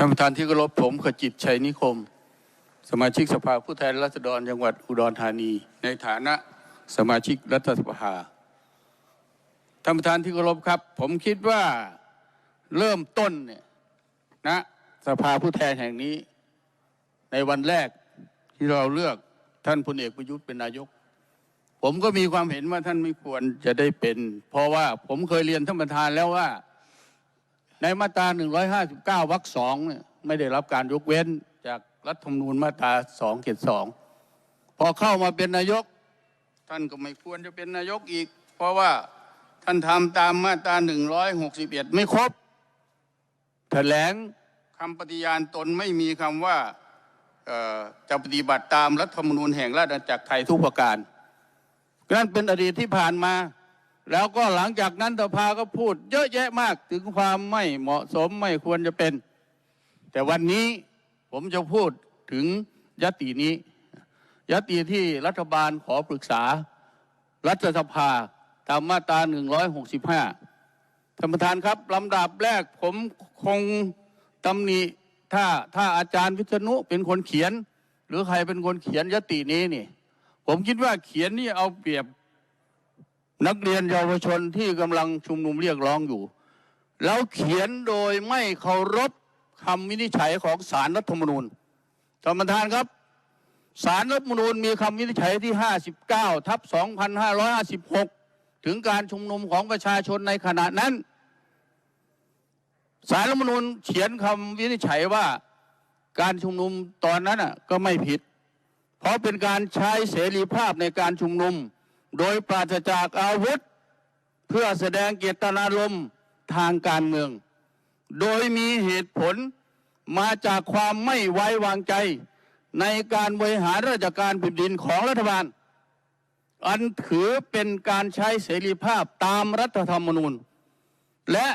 ท่านประธานที่เคารพผมขจิตชัยนิคม สมาชิกสภาผู้แทนราษฎรจังหวัดอุดรธานี ในฐานะสมาชิกรัฐสภาท่านประธานที่เคารพครับ ผมคิดว่าเริ่มต้นเนี่ยนะสภาผู้แทนแห่งนี้ ในวันแรกที่เราเลือกท่านพลเอกประยุทธ์เป็นนายก ผมก็มีความเห็นว่าท่านไม่ควรจะได้เป็น เพราะว่าผมเคยเรียนท่านประธานแล้วว่า ในมาตรา159วรรคสองไม่ได้รับการยกเว้นจากรัฐธรรมนูญมาตรา272พอเข้ามาเป็นนายก ท่านก็ไม่ควรจะเป็นนายกอีก เพราะว่าท่านทำตามมาตรา161 ไม่ครบแถลงคำปฏิญาณตนไม่มีคำว่าจะปฏิบัติตามรัฐธรรมนูญแห่งราชอาณาจักรไทยทุกประการนั่นเป็นอดีตที่ผ่านมา แล้วก็หลังจากนั้นสภาก็พูดเยอะแยะมากถึงความไม่เหมาะสมไม่ควรจะเป็น แต่วันนี้ผมจะพูดถึงยตินี้ ยติที่รัฐบาลขอปรึกษา รัฐสภาตามมาตรา165ท่านประธานครับลำดับแรกผมคงตำหนิถ้าถ้าอาจารย์วิษณุเป็นคนเขียน หรือใครเป็นคนเขียนยตินี้นี่ ผมคิดว่าเขียนนี่เอาเปรียบ นักเรียนเยาวชนที่กำลังชุมนุมเรียกร้องอยู่ แล้วเขียนโดยไม่เคารพคำวินิจฉัยของศาลรัฐธรรมนูญท่านประธานครับศาลรัฐธรรมนูญมีคำวินิจฉัยที่ 59 ทับ 2556 ถึงการชุมนุมของประชาชนในขณะนั้น สารรัฐธรรมนูญเขียนคำวินิจฉัยว่าการชุมนุมตอนนั้นน่ะก็ไม่ผิด เพราะเป็นการใช้เสรีภาพในการชุมนุม โดยปราศจากอาวุธ เพื่อแสดงเจตนารมณ์ทางการเมือง โดยมีเหตุผลมาจากความไม่ไว้วางใจ ในการบริหารราชการแผ่นดินของรัฐบาล อันถือเป็นการใช้เสรีภาพตามรัฐธรรมนูญ และ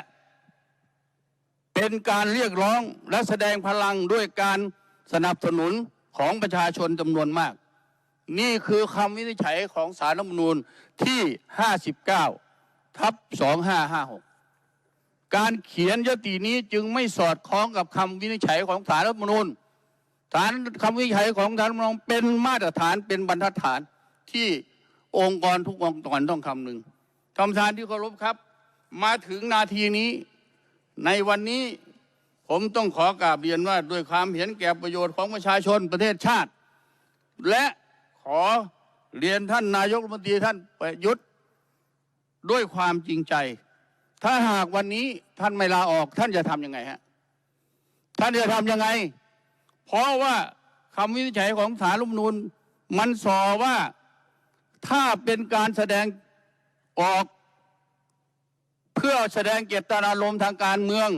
เป็นการเรียกร้องและแสดงพลังด้วยการสนับสนุนของประชาชนจำนวนมาก นี่คือคำวินิจฉัยของสารรัฐมนูญที่ 59 ทับ 2556 การเขียนยตินี้จึงไม่สอดคล้องกับคำวินิจฉัยของสารรัฐมนูญฐานคำวินิจฉัยของสารรัฐมนูญเป็นมาตรฐานเป็นบรรทัดฐานที่องค์กรทุกองค์กรต้องคำนึงท่านประธานที่เคารพครับ มาถึงนาทีนี้ ในวันนี้ผมต้องขอกราบเรียนว่าด้วยความเห็นแก่ประโยชน์ของประชาชนประเทศชาติ และ ขอเรียนท่านนายกรัฐมนตรีท่านประยุทธ์ด้วยความจริงใจ ถ้าหากวันนี้ท่านไม่ลาออก ท่านจะทำยังไงฮะท่านจะทำยังไง เพราะว่าคำวินิจฉัยของศาลรัฐมนูญมันสอว่าถ้าเป็นการแสดงออก เพื่อแสดงเจตนารมณ์ทางการเมือง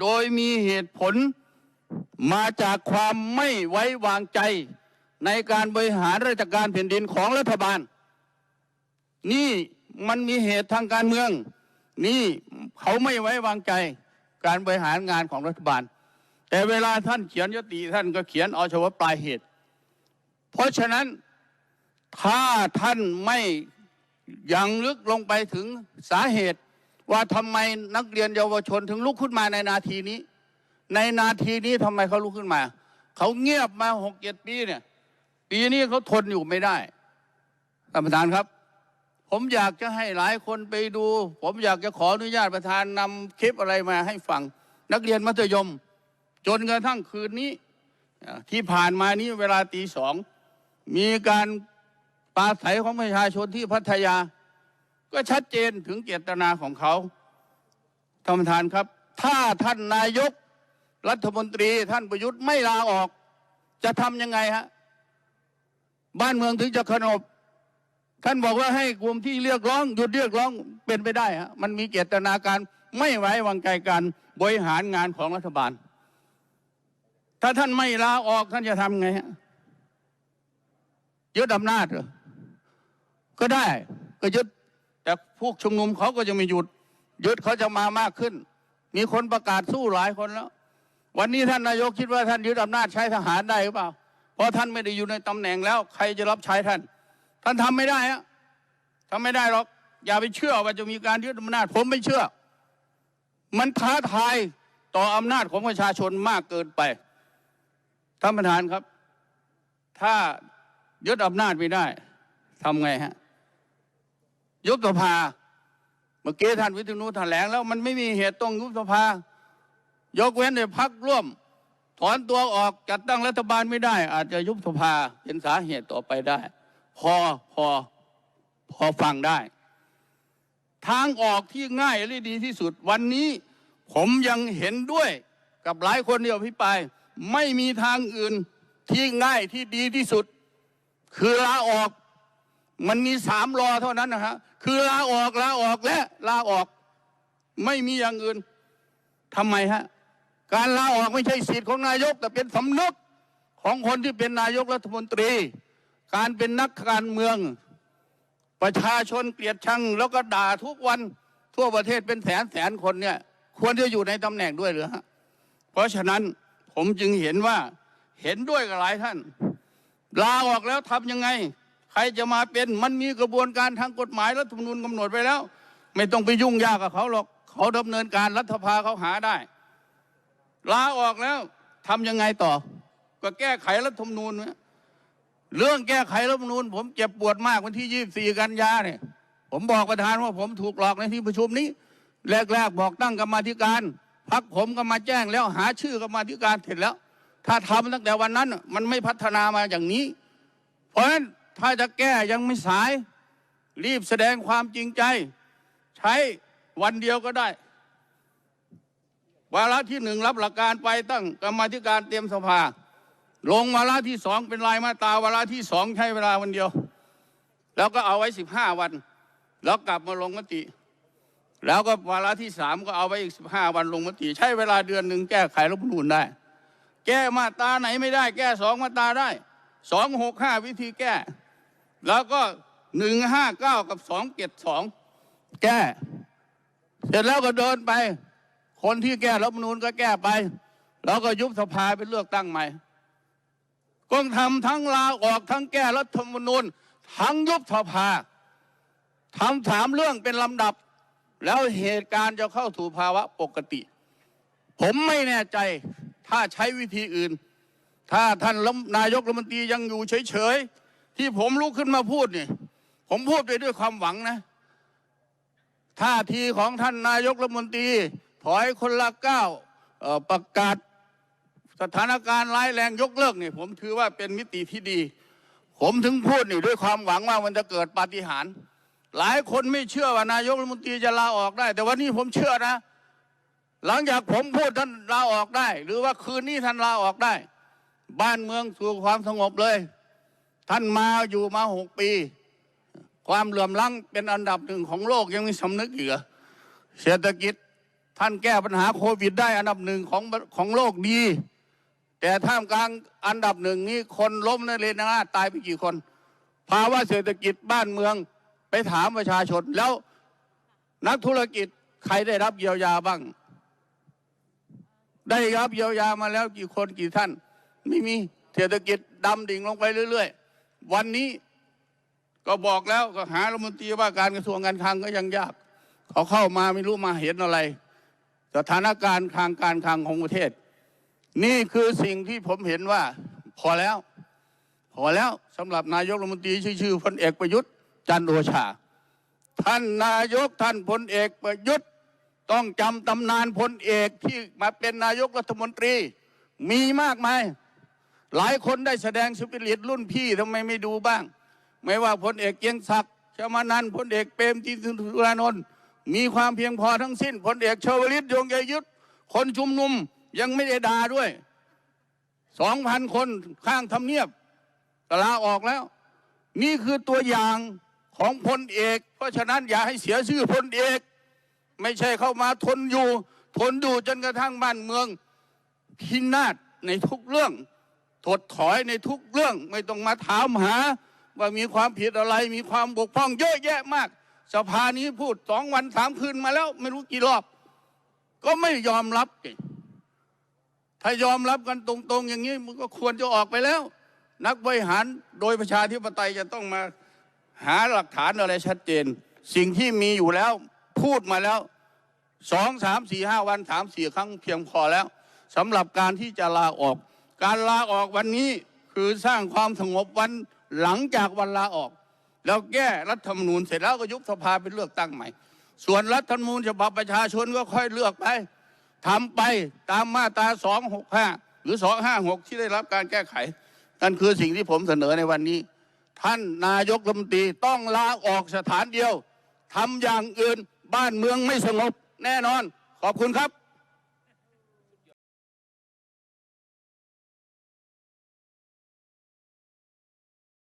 โดยมีเหตุผลมาจากความไม่ไว้วางใจ ในการบริหารราชการแผ่นดินของรัฐบาล นี่มันมีเหตุทางการเมือง นี่เขาไม่ไว้วางใจการบริหารงานของรัฐบาล แต่เวลาท่านเขียนยติท่านก็เขียนเอาเฉพาะปลายเหตุ เพราะฉะนั้นถ้าท่านไม่ยังลึกลงไปถึงสาเหตุ ว่าทำไมนักเรียนเยาวชนถึงลุกขึ้นมาในนาทีนี้ ในนาทีนี้ทำไมเขาลุกขึ้นมา เขาเงียบมาหกเจ็ดปีเนี่ย ปีนี้เขาทนอยู่ไม่ได้ท่านประธานครับ ผมอยากจะให้หลายคนไปดู ผมอยากจะขออนุญาตประธานนำคลิปอะไรมาให้ฟัง นักเรียนมัธยม จนกระทั่งคืนนี้ ที่ผ่านมานี้เวลาตีสอง มีการปาศัยของประชาชนที่พัทยา ก็ชัดเจนถึงเจตนาของเขาท่านประธานครับ ถ้าท่านนายกรัฐมนตรีท่านประยุทธ์ไม่ลาออก จะทำยังไงฮะ บ้านเมืองถึงจะสงบท่านบอกว่าให้กลุ่มที่เรียกร้องหยุดเรียกร้องเป็นไปได้ฮะมันมีเจตนาการไม่ไว้วางใจการบริหารงานของรัฐบาล ถ้าท่านไม่ลาออกท่านจะทำไงฮะยึดอำนาจก็ได้ ก็ยึดแต่พวกชุมนุมเขาก็จะไม่หยุดยึดเขาจะมามากขึ้น มีคนประกาศสู้หลายคนแล้ว วันนี้ท่านนายกคิดว่าท่านยึดอำนาจใช้ทหารได้หรือเปล่า เพราะท่านไม่ได้อยู่ในตำแหน่งแล้ว ใครจะรับใช้ท่าน ท่านทำไม่ได้ฮะทำไม่ได้หรอก อย่าไปเชื่อว่าจะมีการยึดอำนาจ ผมไม่เชื่อ มันท้าทายต่ออำนาจของประชาชนมากเกินไปท่านประธานครับ ถ้ายึดอำนาจไม่ได้ทำไงฮะยุบสภาเมื่อกี้ท่านวิทยุแถลงแล้ว มันไม่มีเหตุต้องยุบสภายกเว้นในพักร่วม ถอนตัวออกจัดตั้งรัฐบาลไม่ได้ อาจจะยุบสภาเป็นสาเหตุต่อไปได้ พอพอพอฟังได้ ทางออกที่ง่ายและดีที่สุดวันนี้ผมยังเห็นด้วยกับหลายคนที่อภิปรายไม่มีทางอื่นที่ง่ายที่ดีที่สุด คือลาออกมันมีสามรอเท่านั้นนะฮะคือลาออกลาออกและลาออก ไม่มีอย่างอื่นทำไมฮะ การลาออกไม่ใช่สิทธิ์ของนายก แต่เป็นสำนึกของคนที่เป็นนายกรัฐมนตรี การเป็นนักการเมือง ประชาชนเกลียดชัง แล้วก็ด่าทุกวันทั่วประเทศเป็นแสนแสนคนเนี่ย ควรจะอยู่ในตำแหน่งด้วยหรือฮะเพราะฉะนั้นผมจึงเห็นว่าเห็นด้วยกับหลายท่าน ลาออกแล้วทำยังไง ใครจะมาเป็นมันมีกระบวนการทางกฎหมายรัฐธรรมนูญกำหนดไปแล้ว ไม่ต้องไปยุ่งยากกับเขาหรอกเขาดำเนินการรัฐภาเขาหาได้ ลาออกแล้วทำยังไงต่อ ก็แก้ไขรัฐธรรมนูญเรื่องแก้ไขรัฐธรรมนูญผมเจ็บปวดมากวันที่24กันยาเนี่ย ผมบอกประธานว่าผมถูกหลอกในที่ประชุมนี้แรกๆบอกตั้งกรรมธิการพักผมก็มาแจ้งแล้วหาชื่อกรรมธิการเสร็จแล้ว ถ้าทำตั้งแต่วันนั้น มันไม่พัฒนามาอย่างนี้ เพราะฉะนั้นถ้าจะแก้ยังไม่สาย รีบแสดงความจริงใจ ใช้วันเดียวก็ได้ วาระที่หนึ่งรับหลักการไปตั้งกรรมธิการเตรียมสภา ลงวาระที่สองเป็นรายมาตราวาระที่สองใช้เวลาวันเดียว แล้วก็เอาไว้สิบห้าวัน แล้วกลับมาลงมติ แล้วก็วาระที่สามก็เอาไว้อีกสิบห้าวันลงมติ ใช้เวลาเดือนหนึ่งแก้ไขรัฐธรรมนูญได้ แก้มาตราไหนไม่ได้ แก้สองมาตราได้สองหกห้าวิธีแก้ แล้วก็หนึ่งห้าเก้ากับสองเจ็ดสองแก้ เสร็จแล้วก็เดินไป คนที่แก้รัฐมนูญก็แก้ไป แล้วก็ยุบสภาไปเลือกตั้งใหม่ก็ทำทั้งลาออกทั้งแก้รัฐมนูญทั้งยุบสภาทำสามเรื่องเป็นลำดับ แล้วเหตุการณ์จะเข้าสู่ภาวะปกติ ผมไม่แน่ใจถ้าใช้วิธีอื่น ถ้าท่านนายกรัฐมนตรียังอยู่เฉยๆ ที่ผมลุกขึ้นมาพูดนี่ผมพูดไปด้วยความหวังนะท่าทีของท่านนายกรัฐมนตรี ถอยคนละก้าวประกาศสถานการณ์ร้ายแรงยกเลิกนี่ผมถือว่าเป็นมิติที่ดี ผมถึงพูดนี่ด้วยความหวังว่ามันจะเกิดปาฏิหาริย์หลายคนไม่เชื่อว่านายกรัฐมนตรีจะลาออกได้ แต่วันนี้ผมเชื่อนะ หลังจากผมพูดท่านลาออกได้ หรือว่าคืนนี้ท่านลาออกได้ บ้านเมืองสู่ความสงบเลย ท่านมาอยู่มาหกปี ความเหลื่อมล้ำเป็นอันดับหนึ่งของโลกยังมีสำนึกเหลือเศรษฐกิจ ท่านแก้ปัญหาโควิดได้อันดับหนึ่งของของโลกดี แต่ท่ามกลางอันดับหนึ่งนี้คนล้มในเรนนาตายไปกี่คน ภาวะเศรษฐกิจบ้านเมืองไปถามประชาชน แล้วนักธุรกิจใครได้รับเยียวยาบ้าง ได้รับเยียวยามาแล้วกี่คนกี่ท่าน ไม่มีเศรษฐกิจดำดิ่งลงไปเรื่อย ๆ วันนี้ก็บอกแล้วก็หารัฐมนตรีว่าการกระทรวงการคลังก็ยังยาก เขาเข้ามาไม่รู้มาเห็นอะไร สถานการณ์ทางการคลังของประเทศ นี่คือสิ่งที่ผมเห็นว่าพอแล้ว พอแล้วสำหรับนายกรัฐมนตรีชื่อชื่อพลเอกประยุทธ์จันทร์โอชา ท่านนายกท่านพลเอกประยุทธ์ต้องจำตำนานพลเอกที่มาเป็นนายกรัฐมนตรี มีมากมายหลายคนได้แสดงสปิริตรุ่นพี่ทำไมไม่ดูบ้าง ไม่ว่าพลเอกเกียงศักดิ์ชมานันพลเอกเปรมติสุรานนท์ มีความเพียงพอทั้งสิ้นพลเอกชวลิตยงใจยุทธคนชุมนุมยังไม่ได้ด่าด้วยสองพันคนข้างทำเนียบก็ลาออกแล้ว นี่คือตัวอย่างของพลเอก เพราะฉะนั้นอย่าให้เสียชื่อพลเอก ไม่ใช่เข้ามาทนอยู่ ทนดูจนกระทั่งบ้านเมืองพินาศในทุกเรื่อง ถดถอยในทุกเรื่องไม่ต้องมาถามหา ว่ามีความผิดอะไรมีความบกพร่องเยอะแยะมาก สภานี้พูดสองวันสามคืนมาแล้ว ไม่รู้กี่รอบ ก็ไม่ยอมรับถ้ายอมรับกันตรง ๆ อย่างนี้มันก็ควรจะออกไปแล้ว นักบริหารโดยประชาธิปไตยจะต้องมาหาหลักฐานอะไรชัดเจน สิ่งที่มีอยู่แล้วพูดมาแล้วสองสามสี่ห้าวันสามสี่ครั้งเพียงพอแล้วสำหรับการที่จะลาออก การลาออกวันนี้คือสร้างความสงบวันหลังจากวันลาออก แล้วแก้รัฐธรรมนูญเสร็จแล้วก็ยุบสภาเป็นเลือกตั้งใหม่ ส่วนรัฐธรรมนูญฉบับประชาชนก็ค่อยเลือกไปทำไปตามมาตราสองหกห้าหรือสองห้าหกที่ได้รับการแก้ไข นั่นคือสิ่งที่ผมเสนอในวันนี้ ท่านนายกรัฐมนตรีต้องลาออกสถานเดียวทำอย่างอื่นบ้านเมืองไม่สงบแน่นอน ขอบคุณครับ